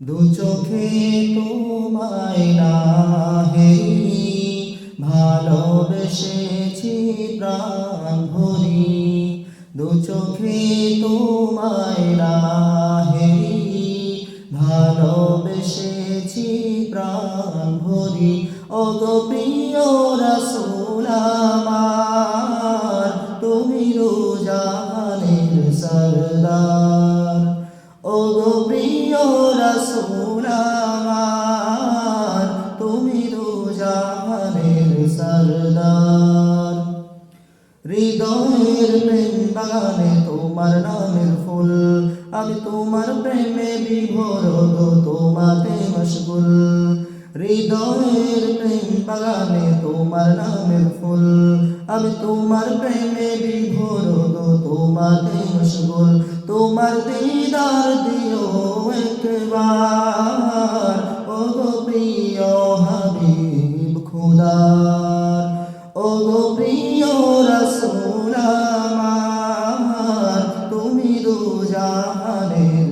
দু চোখে তোমায় না হেরি ভালোবেসেছি প্রাণ ভরি। দু চোখে তোমায় না হেরি ভালোবেসেছি প্রাণ ভরি। ওগো প্রিয় রাসূল আমার, তুমি রোজানের সরদার। রাসূল আমার, তুমি রোজানের সরদার। হৃদয়ের প্রেম বাগানে তোমার নামের ফুল, আমি তোমার প্রেমে বিভোর তোমাতে মশগুল। হৃদয়ের প্রেম বাগানে তোমার নামের ফুল, আমি তোমার প্রেমে বিভোর তোমাতে মশগুল। তোমার দিদার দিও একবার। ও গো প্রিয় হাবিব খুদার ও গো প্রিয় রসুল আমার, তুমি দু জাহানের